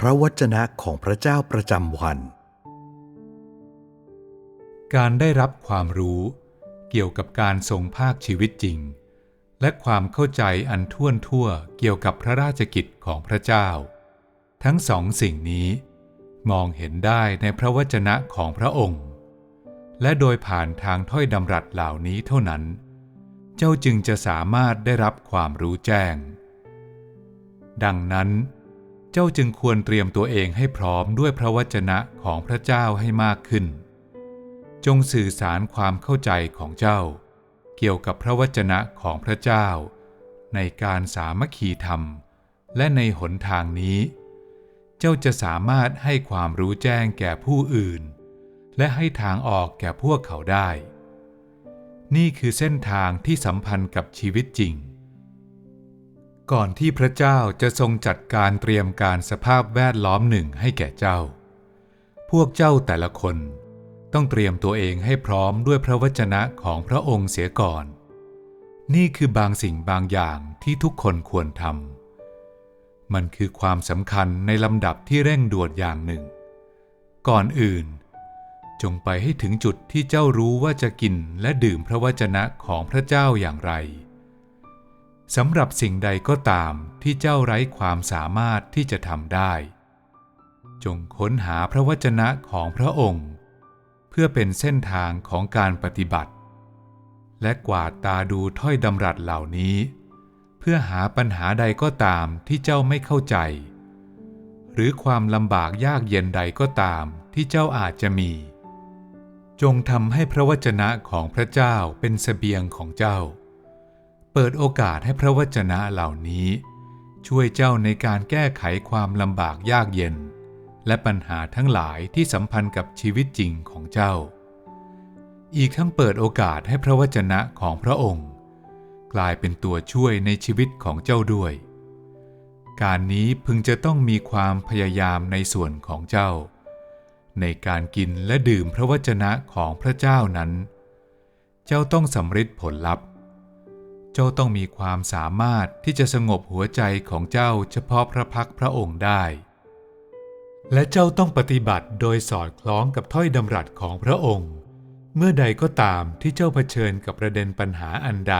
พระวจนะของพระเจ้าประจำวัน การได้รับความรู้เกี่ยวกับการทรงภาคชีวิตจริง และความเข้าใจอันท่วนทั่วเกี่ยวกับพระราชกิจของพระเจ้า ทั้งสองสิ่งนี้ มองเห็นได้ในพระวจนะของพระองค์ และโดยผ่านทางถ้อยดำรัสเหล่านี้เท่านั้น เจ้าจึงจะสามารถได้รับความรู้แจ้ง ดังนั้น เจ้าจึงควรเตรียมตัวเองให้พร้อมด้วยพระวจนะของพระเจ้าให้มากขึ้น จงสื่อสารความเข้าใจของเจ้า เกี่ยวกับพระวจนะของพระเจ้า ในการสามัคคีธรรม และในหนทางนี้ เจ้าจะสามารถให้ความรู้แจ้งแก่ผู้อื่น และให้ทางออกแก่พวกเขาได้ นี่คือเส้นทางที่สัมพันธ์กับชีวิตจริง ก่อนที่พระเจ้าจะทรงจัดการเตรียมการสภาพแวดล้อมหนึ่งให้แก่เจ้า พวกเจ้าแต่ละคนต้องเตรียมตัวเองให้พร้อมด้วยพระวจนะของพระองค์เสียก่อน นี่คือบางสิ่งบางอย่างที่ทุกคนควรทำ มันคือความสำคัญในลำดับที่เร่งด่วนอย่างหนึ่ง ก่อนอื่น จงไปให้ถึงจุดที่เจ้ารู้ว่าจะกินและดื่มพระวจนะของพระเจ้าอย่างไร สำหรับสิ่งใดก็ตามที่เจ้าไร้ความสามารถที่จะทำได้ จงค้นหาพระวจนะของพระองค์ เพื่อเป็นเส้นทางของการปฏิบัติ และกวาดตาดูถ้อยดำรัสเหล่านี้ เพื่อหาปัญหาใดก็ตามที่เจ้าไม่เข้าใจ หรือความลำบากยากเย็นใดก็ตามที่เจ้าอาจจะมี จงทำให้พระวจนะของพระเจ้าเป็นเสบียงของเจ้า เปิดโอกาสให้พระวจนะเหล่านี้ ช่วยเจ้าในการแก้ไขความลำบากยากเย็น และปัญหาทั้งหลายที่สัมพันธ์กับชีวิตจริงของเจ้า อีกทั้งเปิดโอกาสให้พระวจนะของพระองค์ กลายเป็นตัวช่วยในชีวิตของเจ้าด้วย การนี้พึงจะต้องมีความพยายามในส่วนของเจ้า ในการกินและดื่มพระวจนะของพระเจ้านั้น เจ้าต้องสำฤทธิ์ผลลัพธ์ เจ้าต้องมีความสามารถที่จะสงบหัวใจของเจ้าเฉพาะพระพักพระองค์ได้ และเจ้าต้องปฏิบัติโดยสอดคล้องกับถ้อยดำรัสของพระองค์ เมื่อใดก็ตามที่เจ้าเผชิญกับประเด็นปัญหาอันใด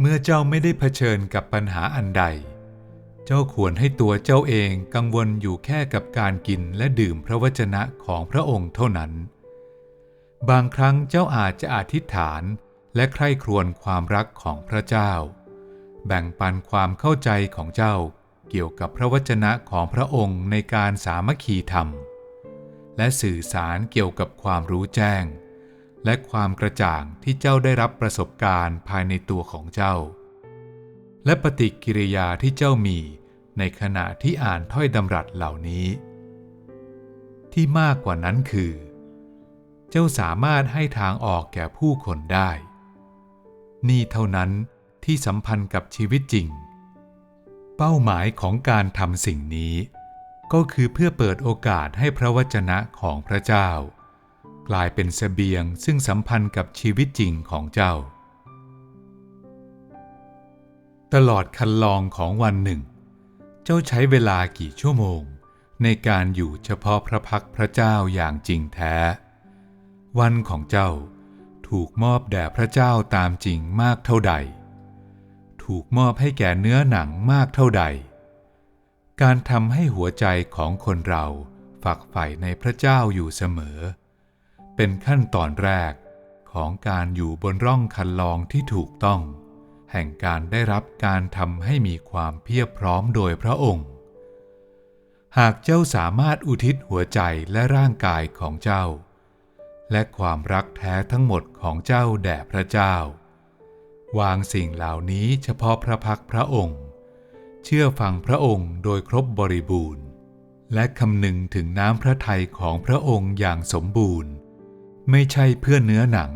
เมื่อเจ้าไม่ได้เผชิญกับปัญหาอันใด เจ้าควรให้ตัวเจ้าเองกังวลอยู่แค่กับการกินและดื่มพระวจนะของพระองค์เท่านั้น บางครั้งเจ้าอาจจะอธิษฐาน และใคร่ครวญความรักของพระเจ้า แบ่งปันความเข้าใจของเจ้าเกี่ยวกับพระวจนะของพระองค์ในการสามัคคีธรรม และสื่อสารเกี่ยวกับความรู้แจ้ง และความกระจ่างที่เจ้าได้รับประสบการณ์ภายในตัวของเจ้า และปฏิกิริยาที่เจ้ามีในขณะที่อ่านถ้อยดำรัสเหล่านี้ ที่มากกว่านั้นคือ เจ้าสามารถให้ทางออกแก่ผู้คนได้ นี่เท่านั้นที่สัมพันธ์กับชีวิตจริง เป้าหมายของการทำสิ่งนี้ ก็คือเพื่อเปิดโอกาสให้พระวจนะของพระเจ้า กลายเป็นเสบียงซึ่งสัมพันธ์กับชีวิตจริงของเจ้า ตลอดคันลองของวันหนึ่ง เจ้าใช้เวลากี่ชั่วโมง ในการอยู่เฉพาะพระพักพระเจ้าอย่างจริงแท้ วันของเจ้า ถูกมอบแด่พระเจ้าตามจริงมากเท่าใด ถูกมอบให้แก่เนื้อหนังมากเท่าใด การทำให้หัวใจของคนเราฝักใฝ่ในพระเจ้าอยู่เสมอ เป็นขั้นตอนแรกของการอยู่บนร่องคันลองที่ถูกต้อง แห่งการได้รับการทำให้มีความเพียบพร้อมโดยพระองค์ หากเจ้าสามารถอุทิศหัวใจและร่างกายของเจ้า และความรักแท้ทั้งหมดของเจ้าแด่พระเจ้า วางสิ่งเหล่านี้เฉพาะพระพักพระองค์ เชื่อฟังพระองค์โดยครบบริบูรณ์ และคำนึงถึงน้ำพระทัยของพระองค์อย่างสมบูรณ์ ไม่ใช่เพื่อเนื้อหนัง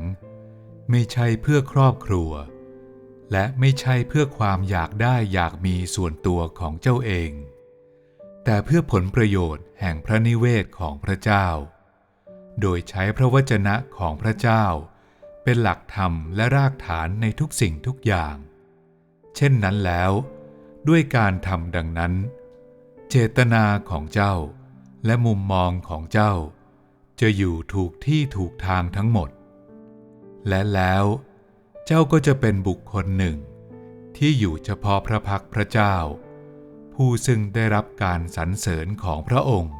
ไม่ใช่เพื่อครอบครัว และไม่ใช่เพื่อความอยากได้อยากมีส่วนตัวของเจ้าเอง แต่เพื่อผลประโยชน์แห่งพระนิเวศของพระเจ้า โดยใช้พระวจนะของพระเจ้า เป็นหลักธรรมและรากฐานในทุกสิ่งทุกอย่าง เช่นนั้นแล้ว ด้วยการทำดังนั้น เจตนาของเจ้าและมุมมองของเจ้า จะอยู่ถูกที่ถูกทางทั้งหมด และแล้วเจ้าก็จะเป็นบุคคลหนึ่ง ที่อยู่เฉพาะพระพักพระเจ้า ผู้ซึ่งได้รับการสรรเสริญของพระองค์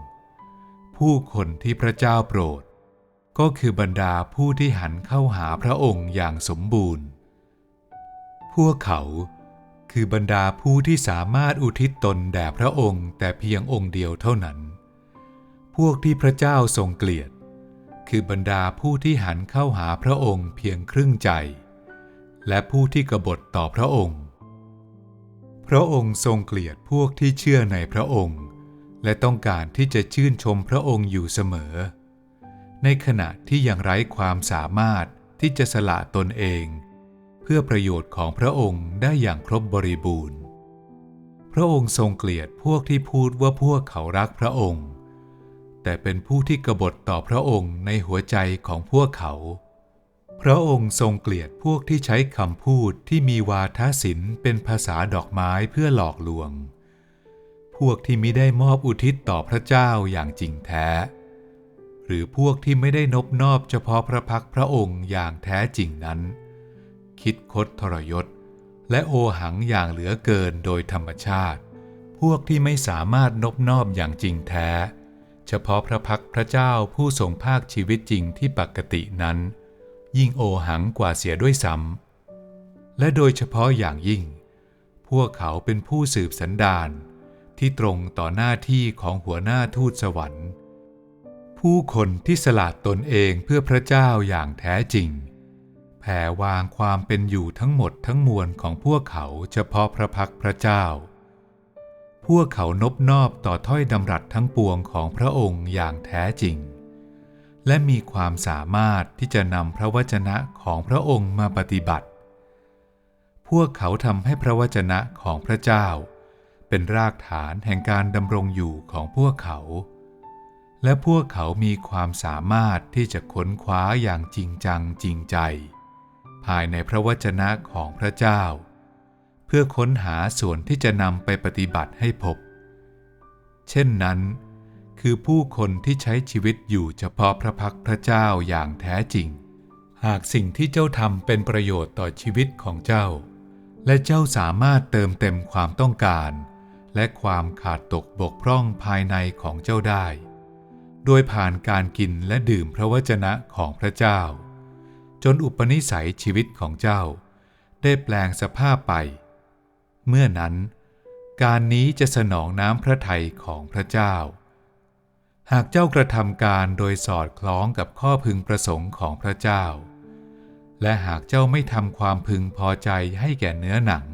ผู้คนที่พระเจ้าโปรด ก็คือบรรดาผู้ที่หันเข้าหาพระองค์อย่างสมบูรณ์ พวกเขาคือบรรดาผู้ที่สามารถอุทิศตนแด่พระองค์แต่เพียงองค์เดียวเท่านั้น พวกที่พระเจ้าทรงเกลียด คือบรรดาผู้ที่หันเข้าหาพระองค์เพียงครึ่งใจ และผู้ที่กบฏต่อพระองค์ พระองค์ทรงเกลียดพวกที่เชื่อในพระองค์ และต้องการที่จะชื่นชมพระองค์อยู่เสมอ ในขณะที่ยังไร้ความสามารถที่จะสละตนเอง เพื่อประโยชน์ของพระองค์ได้อย่างครบบริบูรณ์ พระองค์ทรงเกลียดพวกที่พูดว่าพวกเขารักพระองค์ แต่เป็นผู้ที่กบฏต่อพระองค์ในหัวใจของพวกเขา พระองค์ทรงเกลียดพวกที่ใช้คำพูดที่มีวาทศิลป์เป็นภาษาดอกไม้เพื่อหลอกลวง พวกที่มิได้มอบอุทิศต่อพระเจ้าอย่างจริงแท้ หรือพวกที่ไม่ได้นบนอบเฉพาะพระพักพระองค์อย่างแท้จริงนั้น คิดคดทรยศ และโอหังอย่างเหลือเกินโดยธรรมชาติ พวกที่ไม่สามารถนบนอบอย่างจริงแท้ เฉพาะพระพักพระเจ้าผู้ทรงภาคชีวิตจริงที่ปกตินั้น ยิ่งโอหังกว่าเสียด้วยซ้ำและโดยเฉพาะอย่างยิ่ง พวกเขาเป็นผู้สืบสันดานที่ตรงต่อหน้าที่ของหัวหน้าทูตสวรรค์ ผู้คนที่สละตนเองเพื่อพระเจ้าอย่างแท้จริง แผ่วางความเป็นอยู่ทั้งหมดทั้งมวลของพวกเขาเฉพาะพระพักตร์พระเจ้า พวกเขานบนอบต่อถ้อยดำรัสทั้งปวงของพระองค์อย่างแท้จริง และมีความสามารถที่จะนำพระวจนะของพระองค์มาปฏิบัติ พวกเขาทำให้พระวจนะของพระเจ้า เป็นรากฐานแห่งการดำรงอยู่ของพวกเขา และพวกเขามีความสามารถที่จะค้นคว้าอย่างจริงจังจริงใจ ภายในพระวจนะของพระเจ้า เพื่อค้นหาส่วนที่จะนำไปปฏิบัติให้พบ เช่นนั้น คือผู้คนที่ใช้ชีวิตอยู่เฉพาะพระพักพระเจ้าอย่างแท้จริง หากสิ่งที่เจ้าทำเป็นประโยชน์ต่อชีวิตของเจ้า และเจ้าสามารถเติมเต็มความต้องการ และความขาดตกบกพร่องภายในของเจ้าได้ โดยผ่านการกินและดื่มพระวจนะของพระเจ้า จนอุปนิสัยชีวิตของเจ้า ได้แปลงสภาพไป เมื่อนั้น การนี้จะสนองน้ำพระทัยของพระเจ้า หากเจ้ากระทำการโดยสอดคล้องกับข้อพึงประสงค์ของพระเจ้า และหากเจ้าไม่ทำความพึงพอใจให้แก่เนื้อหนัง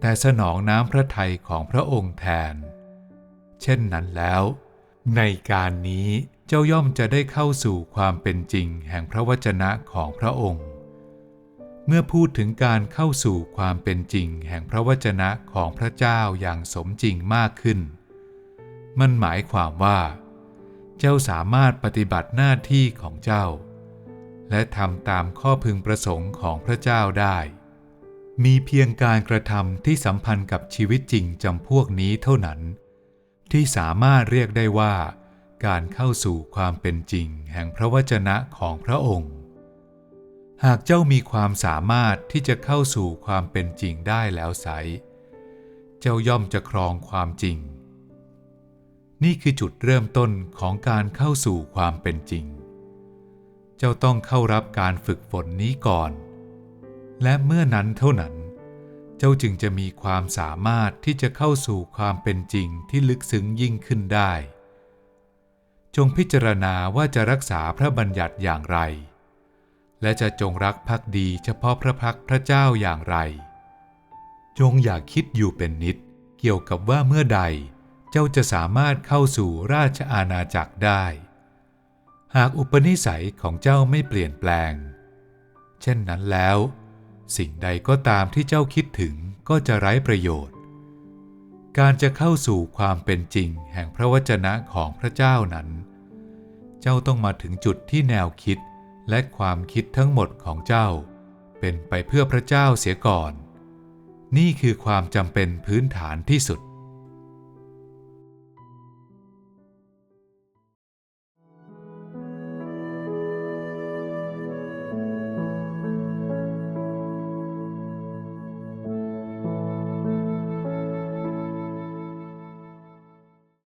แต่สนองน้ำพระทัยของพระองค์แทน เช่นนั้นแล้ว ในการนี้เจ้าย่อมจะได้เข้าสู่ความเป็นจริงแห่งพระวจนะของพระองค์ เมื่อพูดถึงการเข้าสู่ความเป็นจริงแห่งพระวจนะของพระเจ้าอย่างสมจริงมากขึ้น มันหมายความว่า เจ้าสามารถปฏิบัติหน้าที่ของเจ้า และทำตามข้อพึงประสงค์ของพระเจ้าได้ มีเพียงการกระทำที่สัมพันธ์กับชีวิตจริงจำพวกนี้เท่านั้น ที่สามารถเรียกได้ว่า การเข้าสู่ความเป็นจริงแห่งพระวจนะของพระองค์ หากเจ้ามีความสามารถที่จะเข้าสู่ความเป็นจริงได้แล้วไซเจ้าย่อมจะครองความจริง นี่คือจุดเริ่มต้นของการเข้าสู่ความเป็นจริง เจ้าต้องเข้ารับการฝึกฝนนี้ก่อน และเมื่อนั้นเท่านั้น จ้าจึงจะมีความสามารถที่จะเข้าสู่ความเป็นจริงที่ลึกซึ้งยิ่งขึ้นได้ จงพิจารณาว่าจะรักษาพระบัญญัติอย่างไร และจะจงรักภักดีเฉพาะพระพักพระเจ้าอย่างไร จงอย่าคิดอยู่เป็นนิดเกี่ยวกับว่าเมื่อใดเจ้าจะสามารถเข้าสู่ราชอาณาจักรได้ หากอุปนิสัยของเจ้าไม่เปลี่ยนแปลง เช่นนั้นแล้ว สิ่งใดก็ตามที่เจ้าคิดถึงก็จะไร้ประโยชน์ การจะเข้าสู่ความเป็นจริงแห่งพระวจนะของพระเจ้านั้น เจ้าต้องมาถึงจุดที่แนวคิดและความคิดทั้งหมดของเจ้า เป็นไปเพื่อพระเจ้าเสียก่อน นี่คือความจำเป็นพื้นฐานที่สุด